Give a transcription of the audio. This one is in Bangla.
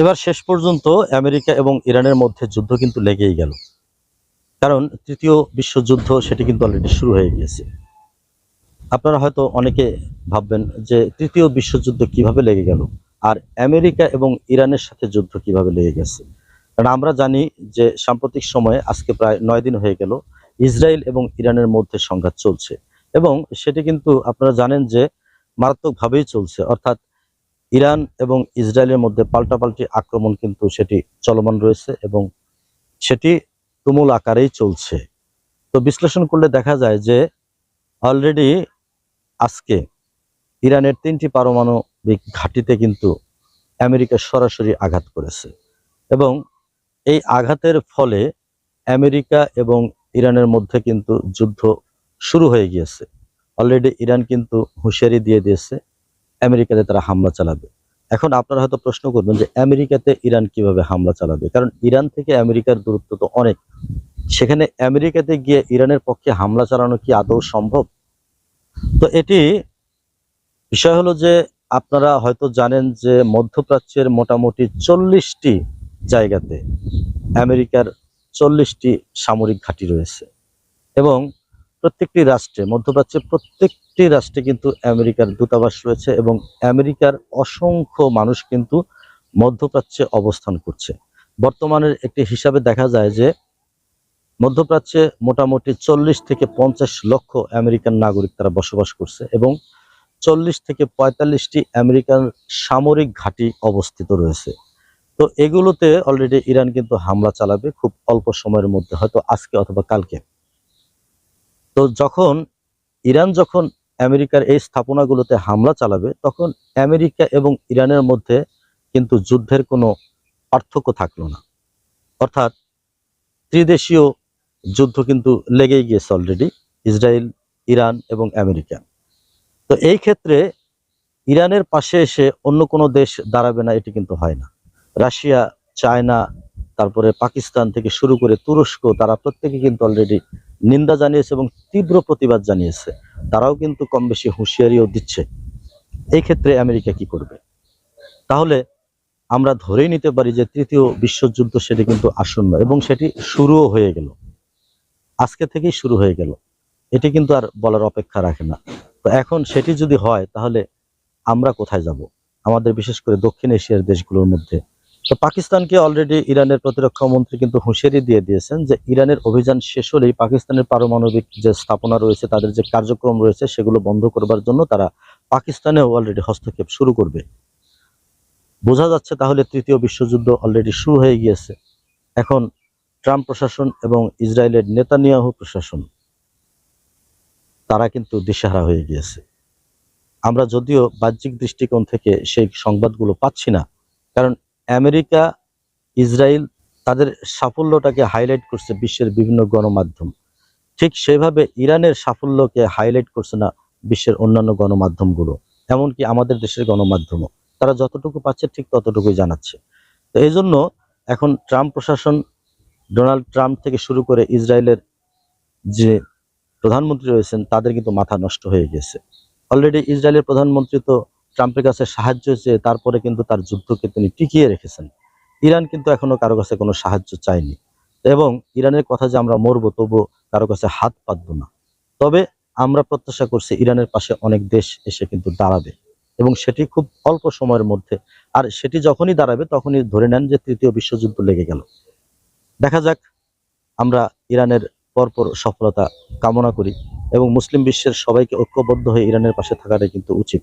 এবার শেষ পর্যন্ত আমেরিকা এবং ইরানের মধ্যে যুদ্ধ কিন্তু লেগেই গেল। কারণ তৃতীয় বিশ্বযুদ্ধ সেটি কিন্তু অলরেডি শুরু হয়ে গিয়েছে। আপনারা হয়তো অনেকে ভাববেন যে তৃতীয় বিশ্বযুদ্ধ কীভাবে লেগে গেল? আর আমেরিকা এবং ইরানের সাথে যুদ্ধ কীভাবে লেগে গেছে? কারণ আমরা জানি যে সাম্প্রতিক সময়ে আজকে প্রায় নয় দিন হয়ে গেল ইসরায়েল এবং ইরানের মধ্যে সংঘাত চলছে। এবং সেটি কিন্তু আপনারা জানেন যে মারাত্মকভাবেই চলছে। অর্থাৎ ইরান এবং ইসরায়েলের মধ্যে পাল্টাপাল্টি আক্রমণ কিন্তু সেটি চলমান রয়েছে এবং সেটি তুমুল আকারেই চলছে। তো বিশ্লেষণ করলে দেখা যায় যে অলরেডি আজকে ইরানের তিনটি পারমাণবিক ঘাঁটিতে কিন্তু আমেরিকা সরাসরি আঘাত করেছে এবং এই আঘাতের ফলে আমেরিকা এবং ইরানের মধ্যে কিন্তু যুদ্ধ শুরু হয়ে গিয়েছে। অলরেডি ইরান কিন্তু হুঁশিয়ারি দিয়ে দিয়েছে আমেরিকাতে তারা হামলা চালাবে। এখন আপনারা হয়তো প্রশ্ন করবেন যে আমেরিকাতে ইরান কীভাবে হামলা চালাবে? কারণ ইরান থেকে আমেরিকার দূরত্ব তো অনেক। সেখানে আমেরিকাতে গিয়ে ইরানের পক্ষে হামলা চালানো কি আদৌ সম্ভব? তো এটি বিষয় হলো যে আপনারা হয়তো জানেন যে মধ্যপ্রাচ্যের মোটামুটি চল্লিশটি জায়গাতে আমেরিকার চল্লিশটি সামরিক ঘাঁটি রয়েছে। এবং প্রত্যেকটি রাষ্ট্রে মধ্যপ্রাচ্যের প্রত্যেকটি রাষ্ট্রে কিন্তু আমেরিকার দূতাবাস রয়েছে এবং আমেরিকার অসংখ্য মানুষ কিন্তু মধ্যপ্রাচ্যে অবস্থান করছে। বর্তমানের একটি হিসাবে দেখা যায় যে, মধ্যপ্রাচ্যে মোটামুটি চল্লিশ থেকে পঞ্চাশ লক্ষ আমেরিকান নাগরিক তারা বসবাস করছে এবং চল্লিশ থেকে পঁয়তাল্লিশটি আমেরিকান সামরিক ঘাঁটি অবস্থিত রয়েছে। তো এগুলোতে অলরেডি ইরান কিন্তু হামলা চালাবে খুব অল্প সময়ের মধ্যে, হয়তো আজকে অথবা কালকে। তো যখন ইরান যখন আমেরিকার এই স্থাপনাগুলোতে হামলা চালাবে, তখন আমেরিকা এবং ইরানের মধ্যে কিন্তু যুদ্ধের কোনো পার্থক্য থাকল না। অর্থাৎ ত্রিদেশীয় যুদ্ধ কিন্তু লেগেই গিয়েছে অলরেডি ইসরায়েল, ইরান এবং আমেরিকা। তো এই ক্ষেত্রে ইরানের পাশে এসে অন্য কোনো দেশ দাঁড়াবে না, এটি কিন্তু হয় না। রাশিয়া, চায়না, তারপরে পাকিস্তান থেকে শুরু করে তুরস্ক, তারা প্রত্যেকে কিন্তু অলরেডি নিন্দা জানিয়েছে এবং তীব্র প্রতিবাদ জানিয়েছে। তারাও কিন্তু কম বেশি হুঁশিয়ারিও দিচ্ছে। এই ক্ষেত্রে আমেরিকা কি করবে? তাহলে আমরা ধরেই নিতে পারি যে তৃতীয় বিশ্বযুদ্ধ সেটি কিন্তু আসন্ন এবং সেটি শুরুও হয়ে গেল। আজকে থেকেই শুরু হয়ে গেল। এটি কিন্তু আর বলার অপেক্ষা রাখে না। তো এখন সেটি যদি হয়, তাহলে আমরা কোথায় যাব? আমাদের বিশেষ করে দক্ষিণ এশিয়ার দেশগুলোর মধ্যে। তো পাকিস্তানকে অলরেডি ইরানের প্রতিরক্ষা মন্ত্রী কিন্তু হুঁশিয়ারি দিয়ে দিয়েছেন যে ইরানের অভিযান শেষ হলেই পাকিস্তানের পারমাণবিক যে স্থাপনা রয়েছে, তাদের যে কার্যক্রম রয়েছে, সেগুলো বন্ধ করবার জন্য তারা পাকিস্তানেও অলরেডি হস্তক্ষেপ শুরু করবে। বোঝা যাচ্ছে তাহলে তৃতীয় বিশ্বযুদ্ধ অলরেডি শুরু হয়ে গিয়েছে। এখন ট্রাম্প প্রশাসন এবং ইসরায়েলের নেতানিয়াহু প্রশাসন, তারা কিন্তু দিশাহারা হয়ে গিয়েছে। আমরা যদিও বাহ্যিক দৃষ্টিকোণ থেকে সেই সংবাদগুলো পাচ্ছি না, কারণ আমেরিকা, ইসরায়েল তাদের সাফল্যটাকে হাইলাইট করছে বিশ্বের বিভিন্ন গণমাধ্যম। ঠিক সেভাবে ইরানের সাফল্যকে হাইলাইট করছে না বিশ্বের অন্যান্য গণমাধ্যমগুলো, এমনকি আমাদের দেশের গণমাধ্যমও। তারা যতটুকু পাচ্ছে ঠিক ততটুকুই জানাচ্ছে। তো এই জন্য এখন ট্রাম্প প্রশাসন, ডোনাল্ড ট্রাম্প থেকে শুরু করে ইসরায়েলের যে প্রধানমন্ত্রী রয়েছেন, তাদের কিন্তু মাথা নষ্ট হয়ে গেছে। অলরেডি ইসরায়েলের প্রধানমন্ত্রী তো ট্রাম্পের কাছে সাহায্য চেয়ে তারপরে কিন্তু তার যুদ্ধকে তিনি টিকিয়ে রেখেছেন। ইরান কিন্তু এখনও কারও কাছে কোনো সাহায্য চায়নি এবং ইরানের কথা যে আমরা মরবো তবু কারও কাছে হাত পাতবো না। তবে আমরা প্রত্যাশা করছি ইরানের পাশে অনেক দেশ এসে কিন্তু দাঁড়াবে এবং সেটি খুব অল্প সময়ের মধ্যে। আর সেটি যখনই দাঁড়াবে তখনই ধরে নেন যে তৃতীয় বিশ্বযুদ্ধ লেগে গেল। দেখা যাক, আমরা ইরানের পরপর সফলতা কামনা করি এবং মুসলিম বিশ্বের সবাইকে ঐক্যবদ্ধ হয়ে ইরানের পাশে থাকাটাই কিন্তু উচিত।